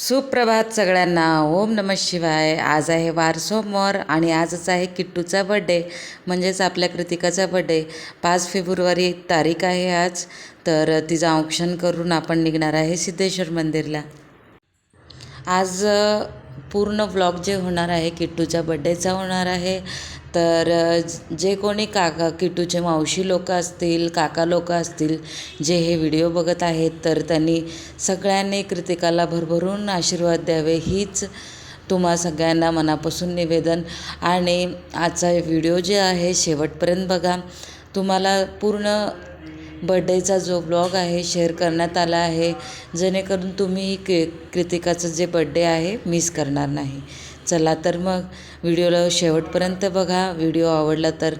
सुप्रभात सगळ्यांना. ओम नम शिवाय. आज आहे वार सोमवार आणि आजच आहे किट्टूचा बड्डे म्हणजेच आपल्या कृतिकाचा बड्डे पाच फेब्रुवारी तारीख आहे आज तर तिचं औक्षण करून आपण निघणार आहे सिद्धेश्वर मंदिरला. आज पूर्ण व्लॉग जे होणार आहे किट्टूच्या बड्डेचा होणार आहे. तर जे कोणी काका किटूचे मावशी लोक असतील काका लोक असतील जे हे व्हिडिओ बघत आहेत तर त्यांनी सगळ्यांनी कृतिकाला भरभरून आशीर्वाद द्यावे हीच तुम्हा सगळ्यांना मनापासून निवेदन. आणि आजचा व्हिडिओ जे आहे शेवटपर्यंत बघा. तुम्हाला पूर्ण बड्डेचा जो ब्लॉग आहे शेअर करण्यात आला आहे. जेणेकरून तुम्ही कृ कृतिकाचं जे बड्डे आहे मिस करणार नाही. चला तर मग व्हिडिओला शेवटपर्यंत बघा. व्हिडिओ आवडला तर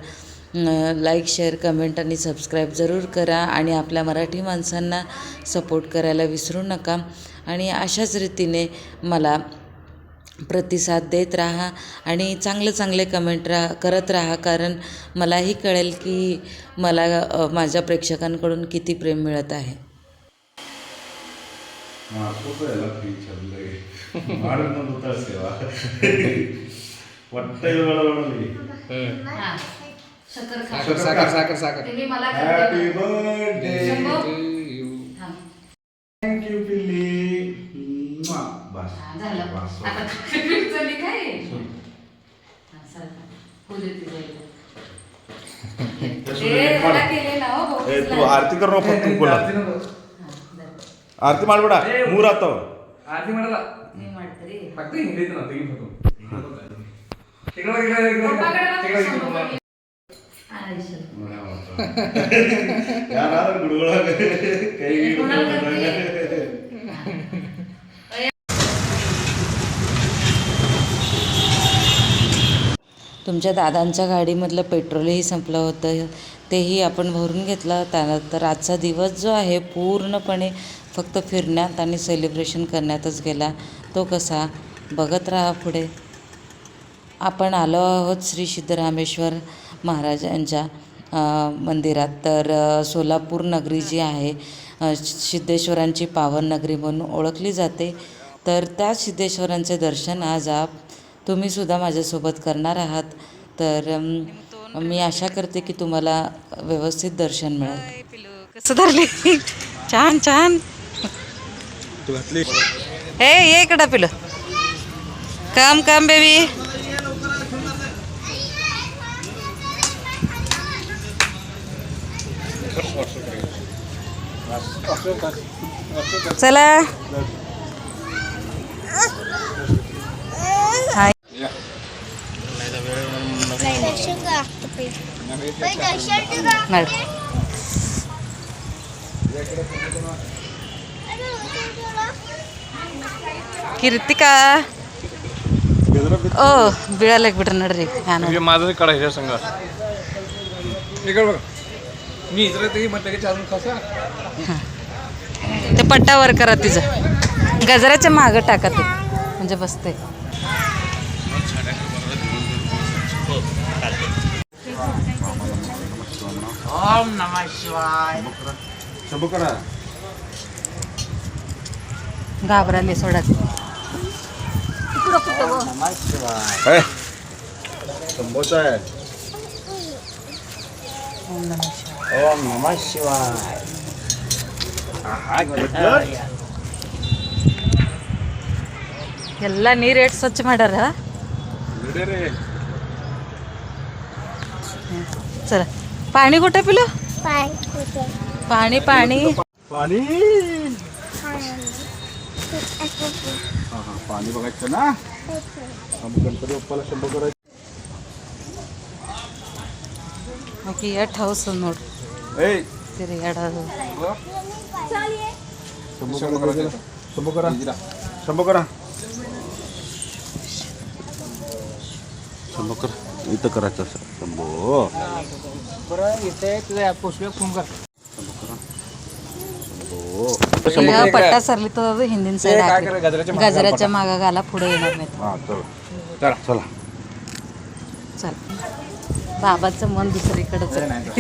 लाईक शेअर कमेंट आणि सबस्क्राईब जरूर करा आणि आपल्या मराठी माणसांना सपोर्ट करायला विसरू नका. आणि अशाच रीतीने मला प्रतिसाद देत राहा आणि चांगले चांगले कमेंट रा करत राहा. कारण मलाही कळेल की मला माझ्या प्रेक्षकांकडून किती प्रेम मिळत आहे. थँक्यू पिल्ली. बस. झालं. आता तू आरती कर फक्त बोला. आरती माडबडा मूर आता. आरती माडला फक्त काही तुमच्या दादांच्या गाडीमधलं पेट्रोलही संपलं होतं. तेही आपण भरून घेतलं. त्यानंतर आजचा दिवस जो आहे पूर्णपणे फक्त फिरण्यात आणि सेलिब्रेशन करण्यातच गेला. तो कसा? बघत राहा पुढे. आपण आलो आहोत श्री सिद्धरामेश्वर महाराजांच्या मंदिरात. तर सोलापूर नगरी जी आहे सिद्धेश्वरांची पावन नगरी म्हणून ओळखली जाते. तर त्या सिद्धेश्वरांचे दर्शन आज आप तुम्हीसुद्धा माझ्यासोबत करणार आहात. तर मी आशा करते की तुम्हाला व्यवस्थित दर्शन मिळेल. कसं धरले? छान छान. हे ये इकडं पिलं. काम काम बेबी चला. मॅडम कीर्तिका ओ ಬಿಡಲ್ಲ ಬಿಡ್ರಿ ನಡ್ರಿ ನಾನು म्हणजे माझं काढायचं संघ इकडे बघ मी इतर ते म्हटलं की चालून कसा ते पट्टावर करा तिचं गजराच्या मागं टाका ते म्हणजे बसते शंभू करा घाबराले सोडा शंभूचा आहे ओम नमः शिवाय ಎಲ್ಲ ನೀರು ಎಷ್ಟು ಸ್ವಚ್ಛ ಮಾಡ್ಯಾರ चला पाणी कुठे पिलो? पाणी पाणी पाणी. पाणी? बघायचं ना? गणपती बाप्पाला शंभर करायचं. बाकी करा. शंभर करा. इथं करायचं असं. बो बरं इथे तुझ्या फोन पट्टा सरली तर हिंदी गजराच्या मागा घाला पुढे येणार नाहीत. चला. चला. चल. बाबाचं मन दुसरीकडच. नाही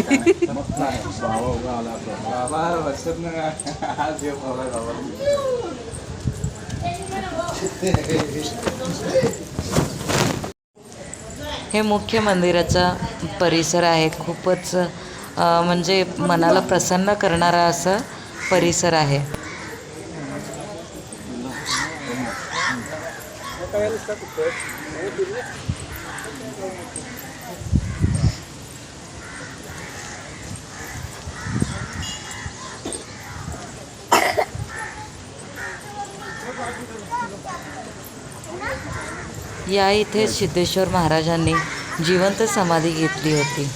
हे मुख्य मंदिराचा परिसर आहे. खूपच म्हणजे मनाला प्रसन्न करणारा असं परिसर आहे. या इथे सिद्धेश्वर महाराजांनी जिवंत समाधी घेतली होती.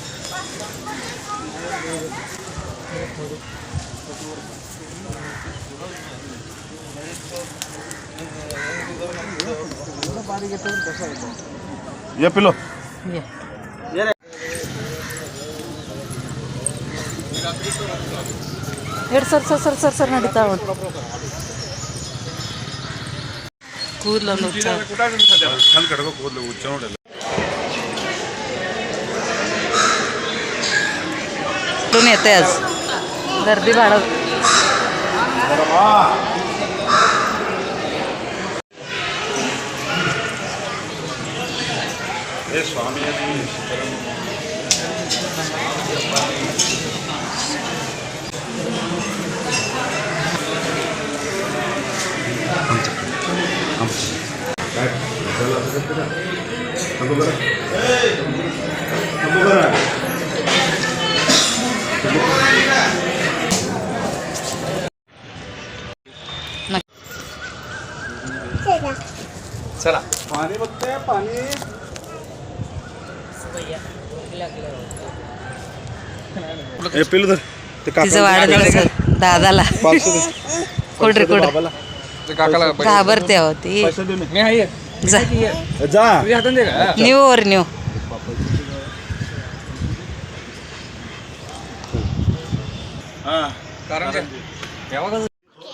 ये पिलो. Sir sir sir sir sir नडीता ಕೂದಲನ್ನು कुठं आहे तुम्ही सध्या छान कडक ಕೂದಲು ಉಚ್ಚ ನೋಡಲ್ಲ कुठून येते आज गर्दी वाढत हे स्वामी चला. पाणी बघते पाणी. हे पिलू तर ते तिचं वाढदिवस दादाला. कोण रे कोण बाबाला. ते काकाला घाबरते होती मी आहे. जा. ये. जा. तुझ्या हातात दे का? न्यू ओर न्यू हा कारण काय? तेव्हा कसं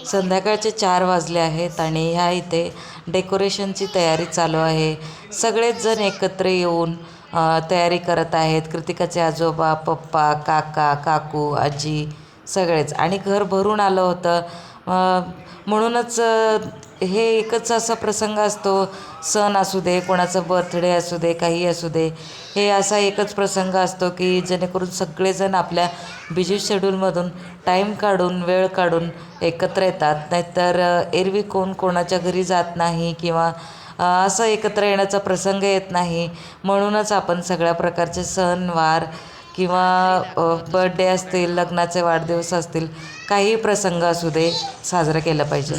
संध्याकाळचे चार वाजले आहेत आणि ह्या इथे डेकोरेशनची तयारी चालू आहे. सगळेच जण एकत्र येऊन अ, तयारी करत आहेत. कृतिकाचे आजोबा पप्पा काका काकू आजी सगळेच. आणि घर भरून आलं होतं. अ, म्हणूनच हे एकच असा प्रसंग असतो सण असू दे कोणाचं बर्थडे असू दे काही असू दे हे असा एकच प्रसंग असतो की जेणेकरून सगळेजण आपल्या बिझी शेड्यूलमधून टाईम काढून वेळ काढून एकत्र येतात. नाहीतर एरवी कोण कोणाच्या घरी जात नाही किंवा असं एकत्र येण्याचा प्रसंग येत नाही. म्हणूनच आपण सगळ्या प्रकारचे सण वार किंवा बर्थडे असतील लग्नाचे वाढदिवस असतील काही प्रसंग असू दे साजरा केला पाहिजे.